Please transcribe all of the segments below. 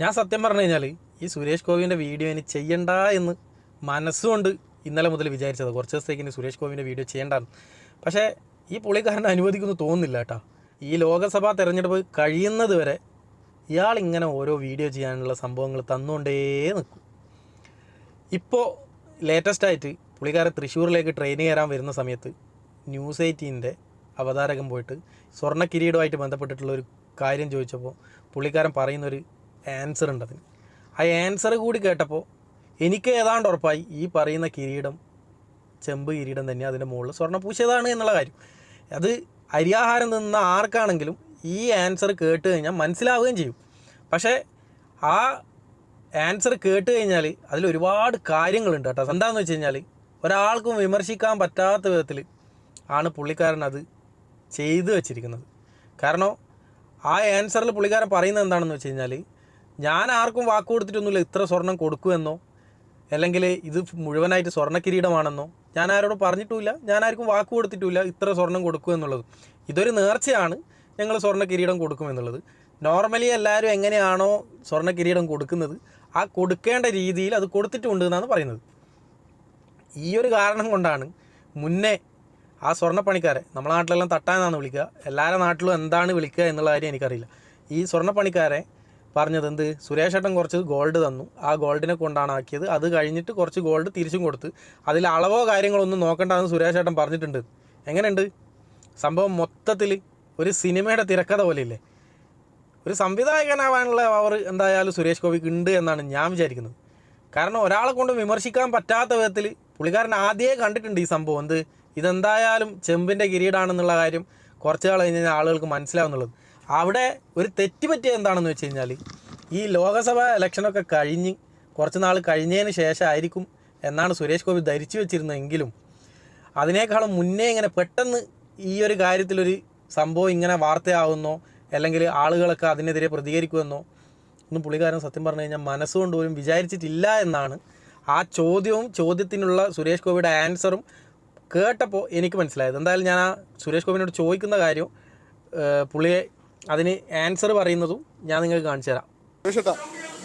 ഞാൻ സത്യം പറഞ്ഞു കഴിഞ്ഞാൽ ഈ സുരേഷ് ഗോപിന്റെ വീഡിയോ ഇനി ചെയ്യണ്ട എന്ന് മനസ്സുകൊണ്ട് ഇന്നലെ മുതൽ വിചാരിച്ചത്. കുറച്ച് ദിവസത്തേക്ക് ഇനി സുരേഷ് ഗോപിന്റെ വീഡിയോ ചെയ്യേണ്ടെന്ന്. പക്ഷേ ഈ പുള്ളിക്കാരനെ അനുവദിക്കുന്നു തോന്നുന്നില്ല കേട്ടോ. ഈ ലോകസഭാ തിരഞ്ഞെടുപ്പ് കഴിയുന്നത് വരെ ഇയാൾ ഇങ്ങനെ ഓരോ വീഡിയോ ചെയ്യാനുള്ള സംഭവങ്ങൾ തന്നുകൊണ്ടേ നിൽക്കും. ഇപ്പോൾ ലേറ്റസ്റ്റ് ആയിട്ട് പുള്ളിക്കാരൻ തൃശ്ശൂരിലേക്ക് ട്രെയിൻ കയറാൻ വരുന്ന സമയത്ത് ന്യൂസ് എയ്റ്റീന്റെ അവതാരകൻ പോയിട്ട് സ്വർണ കിരീടമായിട്ട് ബന്ധപ്പെട്ടിട്ടുള്ള ഒരു കാര്യം ചോദിച്ചപ്പോൾ പുള്ളിക്കാരൻ പറയുന്നൊരു ആൻസർ ഉണ്ട് അതിന്. ആ ആൻസർ കൂടി കേട്ടപ്പോൾ എനിക്ക് ഏതാണ്ട് ഉറപ്പായി ഈ പറയുന്ന കിരീടം ചെമ്പ് കിരീടം തന്നെ അതിന്റെ മുകളിൽ സ്വർണ പൂശിയതാണ് എന്നുള്ള കാര്യം. അത് അരിയാഹാരം നിന്ന ആർക്കാണെങ്കിലും ഈ ആൻസർ കേട്ട് കഴിഞ്ഞാൽ മനസ്സിലാവുകയും ചെയ്യും. പക്ഷേ ആ ആൻസർ കേട്ട് കഴിഞ്ഞാൽ അതിൽ ഒരുപാട് കാര്യങ്ങളുണ്ട് കേട്ടോ. എന്താണെന്ന് വെച്ച് കഴിഞ്ഞാൽ ഒരാൾക്കും വിമർശിക്കാൻ പറ്റാത്ത വിധത്തിൽ ആണ് പുള്ളിക്കാരൻ അത് ചെയ്തു വച്ചിരിക്കുന്നത്. കാരണം ആ ആൻസറിൽ പുള്ളിക്കാരൻ പറയുന്നത് എന്താണെന്ന് വെച്ച് കഴിഞ്ഞാൽ ഞാൻ ആർക്കും വാക്ക് കൊടുത്തിട്ടൊന്നുമില്ല ഇത്ര സ്വർണം കൊടുക്കുമെന്നോ? അല്ലെങ്കിൽ ഇത് മുഴുവനായിട്ട് സ്വർണ കിരീടമാണെന്നോ ഞാൻ ആരോടും പറഞ്ഞിട്ടുമില്ല. ഞാൻ ആർക്കും വാക്ക് കൊടുത്തിട്ടുമില്ല ഇത്ര സ്വർണം കൊടുക്കും എന്നുള്ളത് ഇതൊരു നേർച്ചയാണ് ഞങ്ങൾ സ്വർണ കിരീടം കൊടുക്കുമെന്നുള്ളത്. നോർമലി എല്ലാവരും എങ്ങനെയാണോ സ്വർണ കിരീടം കൊടുക്കുന്നത് ആ കൊടുക്കേണ്ട രീതിയിൽ അത് കൊടുത്തിട്ടുണ്ട് എന്നാണ് പറയുന്നത്. ഈ ഒരു കാരണം കൊണ്ടാണ് മുന്നേ ആ സ്വർണപ്പണിക്കാരെ നമ്മളെ നാട്ടിലെല്ലാം തട്ടാനാണ് വിളിക്കുക. എല്ലാവരുടെ നാട്ടിലും എന്താണ് വിളിക്കുക എന്നുള്ള കാര്യം എനിക്കറിയില്ല. ഈ സ്വർണപ്പണിക്കാരെ പറഞ്ഞത് എന്ത് സുരേഷ് ഏട്ടൻ കുറച്ച് ഗോൾഡ് തന്നു. ആ ഗോൾഡിനെ കൊണ്ടാണ് ആക്കിയത്. അത് കഴിഞ്ഞിട്ട് കുറച്ച് ഗോൾഡ് തിരിച്ചും കൊടുത്ത്. അതിൽ അളവോ കാര്യങ്ങളോ ഒന്നും നോക്കണ്ടെന്ന് സുരേഷ് ഏട്ടൻ പറഞ്ഞിട്ടുണ്ട്. എങ്ങനെയുണ്ട്? സംഭവം മൊത്തത്തിൽ ഒരു സിനിമയുടെ തിരക്കഥ പോലെയില്ലേ? ഒരു സംവിധായകനാവാനുള്ള അവർ എന്തായാലും സുരേഷ് ഗോപിക്ക് ഉണ്ട് എന്നാണ് ഞാൻ വിചാരിക്കുന്നത്. കാരണം ഒരാളെ കൊണ്ട് വിമർശിക്കാൻ പറ്റാത്ത വിധത്തിൽ പുള്ളിക്കാരൻ ആദ്യമേ കണ്ടിട്ടുണ്ട് ഈ സംഭവം. എന്ത്? ഇതെന്തായാലും ചെമ്പിന്റെ കിരീടാണെന്നുള്ള കാര്യം കുറച്ച് നാൾ കഴിഞ്ഞ് കഴിഞ്ഞാൽ ആളുകൾക്ക് മനസ്സിലാവുന്നുള്ളത്. അവിടെ ഒരു തെറ്റ് പറ്റിയത് എന്താണെന്ന് വെച്ച് കഴിഞ്ഞാൽ ഈ ലോകസഭാ ഇലക്ഷനൊക്കെ കഴിഞ്ഞ് കുറച്ച് നാൾ കഴിഞ്ഞതിന് ശേഷമായിരിക്കും എന്നാണ് സുരേഷ് ഗോപി ധരിച്ചു വെച്ചിരുന്നതെങ്കിലും അതിനേക്കാളും മുന്നേ ഇങ്ങനെ പെട്ടെന്ന് ഈ ഒരു കാര്യത്തിലൊരു സംഭവം ഇങ്ങനെ വാർത്തയാവുന്നോ അല്ലെങ്കിൽ ആളുകളൊക്കെ അതിനെതിരെ പ്രതികരിക്കുമെന്നോ ഒന്നും പുള്ളിക്കാരൻ സത്യം പറഞ്ഞു കഴിഞ്ഞാൽ മനസ്സുകൊണ്ട് പോലും വിചാരിച്ചിട്ടില്ല എന്നാണ് ആ ചോദ്യവും ചോദ്യത്തിനുള്ള സുരേഷ് ഗോപിയുടെ ആൻസറും കേട്ടപ്പോൾ എനിക്ക് മനസ്സിലായത്. എന്തായാലും ഞാൻ ആ സുരേഷ് ഗോപിനോട് ചോദിക്കുന്ന കാര്യം പുള്ളിയെ അതിന് ആൻസർ പറയുന്നതും ഞാൻ നിങ്ങൾക്ക് കാണിച്ചു തരാം.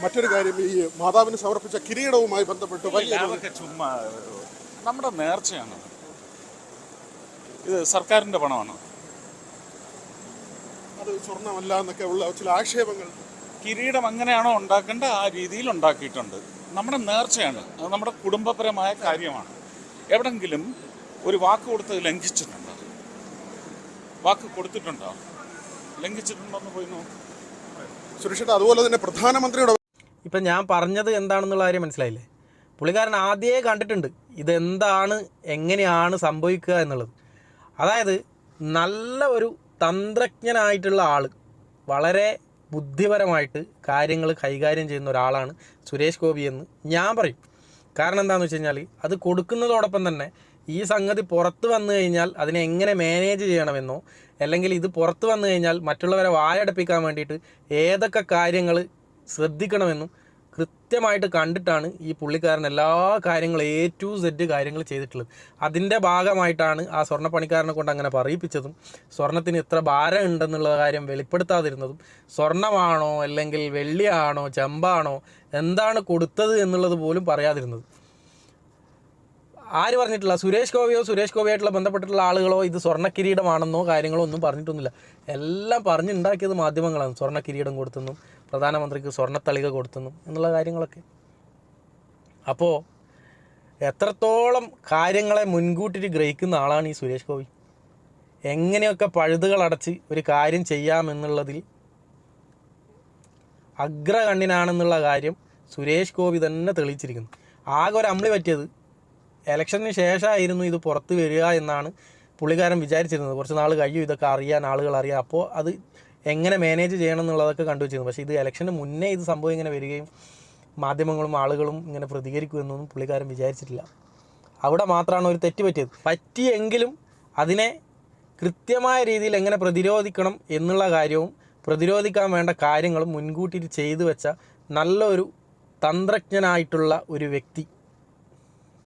മറ്റൊരു കാര്യം ഈ മാതാവിന് സമർപ്പിച്ച കിരീടവുമായി ബന്ധപ്പെട്ട് വലിയ ചുമ്മാ നമ്മുടെ നേർച്ചയാണ്. ഇത് സർക്കാരിന്റെ പണമാണ്. അത് സ്വർണമല്ല എന്നൊക്കെ ഉള്ള ചില ആക്ഷേപങ്ങൾ. കിരീടം അങ്ങനെയാണോ ഉണ്ടാക്കേണ്ട? ആ രീതിയിൽ ഉണ്ടാക്കിയിട്ടുണ്ട്. നമ്മുടെ നേർച്ചയാണ്. അത് നമ്മുടെ കുടുംബപരമായ കാര്യമാണ്. എവിടെങ്കിലും ഒരു വാക്ക് കൊടുത്ത് ലംഘിച്ചിട്ടുണ്ടോ? വാക്ക് കൊടുത്തിട്ടുണ്ടോ? ലംഘിച്ചിട്ടുണ്ടോ എന്ന് പോയി നോക്കും. സുരക്ഷിത അതുപോലെ തന്നെ പ്രധാനമന്ത്രിയുടെ ഇപ്പം ഞാൻ പറഞ്ഞത് എന്താണെന്നുള്ള കാര്യം മനസ്സിലായില്ലേ? പുള്ളിക്കാരൻ ആദ്യമേ കണ്ടിട്ടുണ്ട് ഇതെന്താണ് എങ്ങനെയാണ് സംഭവിക്കുക എന്നുള്ളത്. അതായത് നല്ല ഒരു തന്ത്രജ്ഞനായിട്ടുള്ള ആൾ വളരെ ബുദ്ധിപരമായിട്ട് കാര്യങ്ങൾ കൈകാര്യം ചെയ്യുന്ന ഒരാളാണ് സുരേഷ് ഗോപി എന്ന് ഞാൻ പറയും. കാരണം എന്താണെന്ന് വെച്ച് കഴിഞ്ഞാൽ അത് കൊടുക്കുന്നതോടൊപ്പം തന്നെ ഈ സംഗതി പുറത്ത് വന്നു കഴിഞ്ഞാൽ അതിനെ എങ്ങനെ മാനേജ് ചെയ്യണമെന്നോ അല്ലെങ്കിൽ ഇത് പുറത്ത് വന്നു കഴിഞ്ഞാൽ മറ്റുള്ളവരെ വായടപ്പിക്കാൻ വേണ്ടിയിട്ട് ഏതൊക്കെ കാര്യങ്ങൾ ശ്രദ്ധിക്കണമെന്നും കൃത്യമായിട്ട് കണ്ടിട്ടാണ് ഈ പുള്ളിക്കാരൻ എല്ലാ കാര്യങ്ങളും എ ടു സെഡ് കാര്യങ്ങൾ ചെയ്തിട്ടുള്ളത്. അതിന്റെ ഭാഗമായിട്ടാണ് ആ സ്വർണപ്പണിക്കാരനെ കൊണ്ട് അങ്ങനെ പറയിപ്പിച്ചതും സ്വർണത്തിന് ഇത്ര ഭാരം ഉണ്ടെന്നുള്ള കാര്യം വെളിപ്പെടുത്താതിരുന്നതും സ്വർണമാണോ അല്ലെങ്കിൽ വെള്ളിയാണോ ചെമ്പാണോ എന്താണ് കൊടുത്തത് എന്നുള്ളത് പോലും പറയാതിരുന്നത്. ആര് പറഞ്ഞിട്ടില്ല? സുരേഷ് ഗോപിയോ സുരേഷ് ഗോപിയായിട്ടുള്ള ബന്ധപ്പെട്ടിട്ടുള്ള ആളുകളോ ഇത് സ്വർണ കിരീടമാണെന്നോ കാര്യങ്ങളോ ഒന്നും പറഞ്ഞിട്ടൊന്നുമില്ല. എല്ലാം പറഞ്ഞുണ്ടാക്കിയത് മാധ്യമങ്ങളാണ്. സ്വർണ കിരീടം കൊടുത്തെന്നും പ്രധാനമന്ത്രിക്ക് സ്വർണത്തളിക കൊടുത്തെന്നും എന്നുള്ള കാര്യങ്ങളൊക്കെ. അപ്പോൾ എത്രത്തോളം കാര്യങ്ങളെ മുൻകൂട്ടി ഗ്രഹിക്കുന്ന ആളാണ് ഈ സുരേഷ് ഗോപി? എങ്ങനെയൊക്കെ പഴുതുകൾ അടച്ച് ഒരു കാര്യം ചെയ്യാമെന്നുള്ളതിൽ അഗ്രകണ്ണിനാണെന്നുള്ള കാര്യം സുരേഷ് ഗോപി തന്നെ തെളിയിച്ചിരിക്കുന്നു. ആകെ ഒരു അമ്പിളി പറ്റിയത് ഇലക്ഷന് ശേഷമായിരുന്നു ഇത് പുറത്ത് വരിക എന്നാണ് പുള്ളിക്കാരൻ വിചാരിച്ചിരുന്നത്. കുറച്ച് നാൾ കഴിയും ഇതൊക്കെ അറിയാൻ ആളുകൾ അറിയാം അപ്പോൾ അത് എങ്ങനെ മാനേജ് ചെയ്യണം എന്നുള്ളതൊക്കെ കണ്ടുവച്ചിരുന്നു. പക്ഷേ ഇത് ഇലക്ഷന് മുന്നേ ഇത് സംഭവം ഇങ്ങനെ വരികയും മാധ്യമങ്ങളും ആളുകളും ഇങ്ങനെ പ്രതികരിക്കുമെന്നൊന്നും പുള്ളിക്കാരൻ വിചാരിച്ചിട്ടില്ല. അവിടെ മാത്രമാണ് ഒരു തെറ്റ് പറ്റിയത്. പറ്റിയെങ്കിലും അതിനെ കൃത്യമായ രീതിയിൽ എങ്ങനെ പ്രതിരോധിക്കണം എന്നുള്ള കാര്യവും പ്രതിരോധിക്കാൻ വേണ്ട കാര്യങ്ങളും മുൻകൂട്ടി ചെയ്തു വെച്ച നല്ലൊരു തന്ത്രജ്ഞനായിട്ടുള്ള ഒരു വ്യക്തി